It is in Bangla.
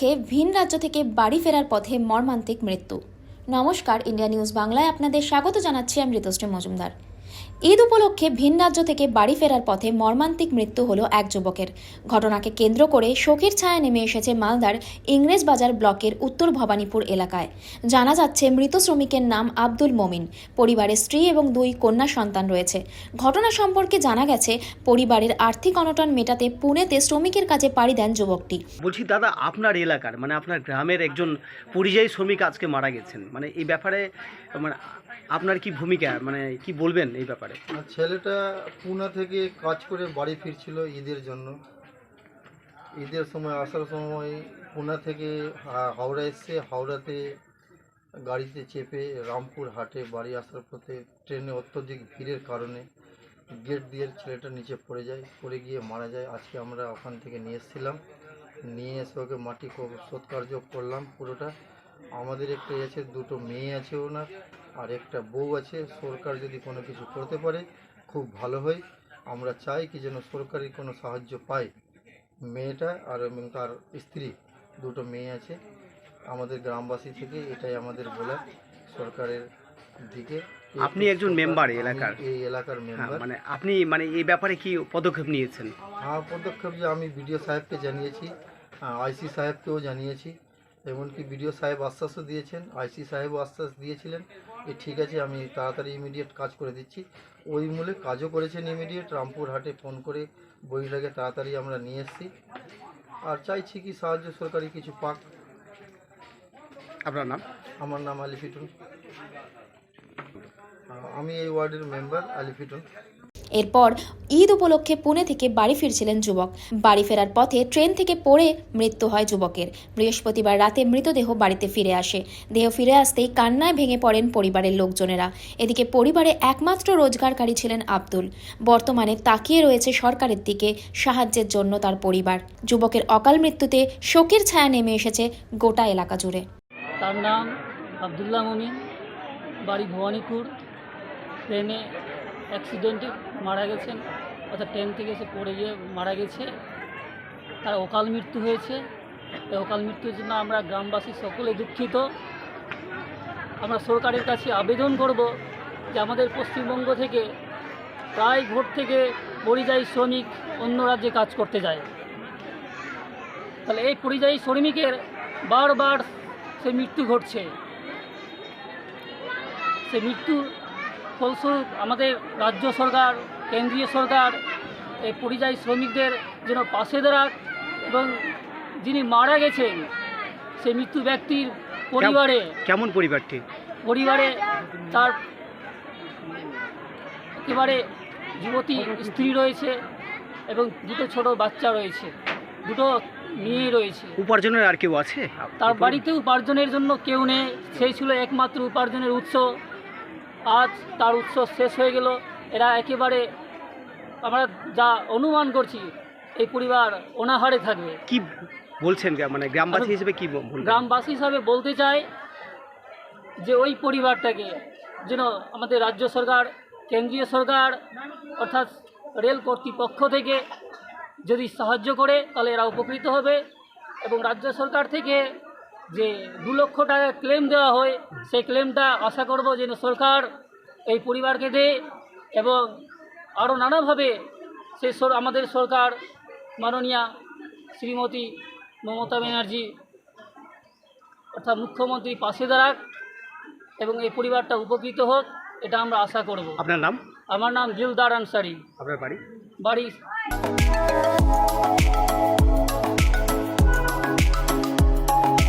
উপলক্ষে ভিন রাজ্য থেকে বাড়ি ফেরার পথে মর্মান্তিক মৃত্যু। নমস্কার, ইন্ডিয়া নিউজ বাংলায় আপনাদের স্বাগত জানাচ্ছি, আমি ঋতুশ্রী মজুমদার। ঈদ উপলক্ষে ভিন রাজ্য থেকে বাড়ি ফেরার পথে মর্মান্তিক মৃত্যু হলো এক যুবকের। ঘটনাকে কেন্দ্র করে শোকের ছায়া নেমে এসেছে মালদার ইংরেজ বাজার ব্লকের উত্তর ভবানীপুর এলাকায়। জানা যাচ্ছে, মৃত শ্রমিকের নাম আব্দুল মমিন। পরিবারের স্ত্রী এবং দুই কন্যা সন্তান রয়েছে। ঘটনা সম্পর্কে জানা গেছে, পরিবারের আর্থিক অনটন মেটাতে পুনেতে শ্রমিকের কাজে পাড়ি দেন যুবকটি। বলছি, দাদা, আপনার এলাকার মানে আপনার গ্রামের একজন পরিযায়ী শ্রমিক আজকে মারা গেছেন। মানে এই ব্যাপারে মানে আপনার কি ভূমিকা? মানে কি বলবেন এই ব্যাপারে। ছেলেটা পুনা থেকে কাজ করে বাড়ি ফিরছিল ঈদের জন্য। ঈদের সময়, আসার সময় পুনা থেকে হাওড়া এসছে। হাওড়াতে গাড়িতে চেপে রামপুর হাটে বাড়ি আসার পথে ট্রেনে অত্যধিক ভিড়ের কারণে গেট দিয়ে ছেলেটা নিচে পড়ে যায়, পড়ে গিয়ে মারা যায়। আজকে আমরা ওখান থেকে নিয়ে এসেছিলাম। নিয়ে এসে ওকে মাটি সৎকার্য করলাম পুরোটা। আমাদের একটা আছে, দুটো মেয়ে আছে ওনার। আর একটা বউ আছে সরকার যদি কোনো কিছু করতে পারে খুব ভালো হয়। আমরা চাই কি যেন সরকারি কোনো সাহায্য পায়। মেয়েটা আর এবং তার স্ত্রী দুটো মেয়ে আছে। আমাদের গ্রামবাসী থেকে এটাই আমাদের বলা সরকারের দিকে। আপনি একজন মেম্বার এলাকার? এই এলাকার হ্যাঁ মেম্বার মানে আপনি মানে এই ব্যাপারে কি পদক্ষেপ নিয়েছেন? আমার পদক্ষেপ যে আমি বিডিও সাহেবকে জানিয়েছি আইসি সাহেবকেও জানিয়েছি। এমনকি বিডিও সাহেব আশ্বাসও দিয়েছেন আইসি সাহেবও আশ্বাস দিয়েছিলেন। যে ঠিক আছে আমি তাড়াতাড়ি ইমিডিয়েট কাজ করে দিচ্ছি। ওই মূলে কাজও করেছেন ইমিডিয়েট রামপুর হাটে ফোন করে বইটাকে তাড়াতাড়ি আমরা নিয়ে এসেছি। আর চাইছি কি সাহায্য সরকারি কিছু পাক। আপনার নাম? আমার নাম আলিফিটুন আমি এই ওয়ার্ডের মেম্বার আলিফিটুন এরপর ঈদ উপলক্ষে পুনে থেকে বাড়ি ফিরছিলেন যুবক। বাড়ি ফেরার পথে ট্রেন থেকে পড়ে মৃত্যু হয় যুবকের। বৃহস্পতিবার রাতে মৃতদেহ বাড়িতে ফিরে আসে। দেহ ফিরে আসতেই কান্নায় ভেঙে পড়েন পরিবারের লোকজনেরা। এদিকে পরিবারে একমাত্র রোজগারকারী ছিলেন আব্দুল। বর্তমানে তাকিয়ে রয়েছে সরকারের দিকে সাহায্যের জন্য তার পরিবার। যুবকের অকাল মৃত্যুতে শোকের ছায়া নেমে এসেছে গোটা এলাকা জুড়ে। তার নাম আবদুল্লাহ মমিন, বাড়ি ভবানীপুর। ট্রেনে অ্যাক্সিডেন্টে মারা গেছেন, অর্থাৎ ট্রেন থেকে এসে পড়ে গিয়ে মারা গেছে। তার অকাল মৃত্যু হয়েছে। এই অকাল মৃত্যুর জন্য আমরা গ্রামবাসী সকলে দুঃখিত। আমরা সরকারের কাছে আবেদন করব যে আমাদের পশ্চিমবঙ্গ থেকে প্রায় ভোট থেকে পরিযায়ী শ্রমিক অন্য রাজ্যে কাজ করতে যায়। তাহলে এই পরিযায়ী শ্রমিকের বারবার সে মৃত্যু ঘটছে। সে মৃত্যু ফলস্বরূপ আমাদের রাজ্য সরকার কেন্দ্রীয় সরকার এই পরিযায়ী শ্রমিকদের যেন পাশে দাঁড়াক এবং যিনি মারা গেছেন সেই মৃত্যু ব্যক্তির পরিবারে কেমন পরিবারটি? পরিবারে তার একেবারে যুবতী স্ত্রী রয়েছে এবং দুটো ছোট বাচ্চা রয়েছে দুটো মেয়ে রয়েছে। উপার্জনের আর কেউ আছে? তার বাড়িতে উপার্জনের জন্য কেউ নেই সেই ছিল একমাত্র উপার্জনের উৎস। আজ তার উৎস শেষ হয়ে গেল। এরা একেবারে আমরা যা অনুমান করছি এই পরিবার অনাহারে থাকবে। কি বলছেন মানে গ্রামবাসী হিসেবে কি গ্রামবাসী হিসাবে বলতে চাই যে ওই পরিবারটাকে যেন আমাদের রাজ্য সরকার কেন্দ্রীয় সরকার অর্থাৎ রেল কর্তৃপক্ষ থেকে যদি সাহায্য করে তাহলে এরা উপকৃত হবে এবং রাজ্য সরকার থেকে যে দু লক্ষ টাকা ক্লেম দেওয়া হয় সেই ক্লেমটা আশা করব যেন সরকার এই পরিবারকে দেয় এবং আরও নানাভাবে সে আমাদের সরকার মাননীয়া শ্রীমতী মমতা ব্যানার্জি অর্থাৎ মুখ্যমন্ত্রী পাশে দাঁড়াক এবং এই পরিবারটা উপকৃত হোক এটা আমরা আশা করব। আপনার নাম? আমার নাম দিলদার আনসারি। আপনার বাড়ি? বাড়ি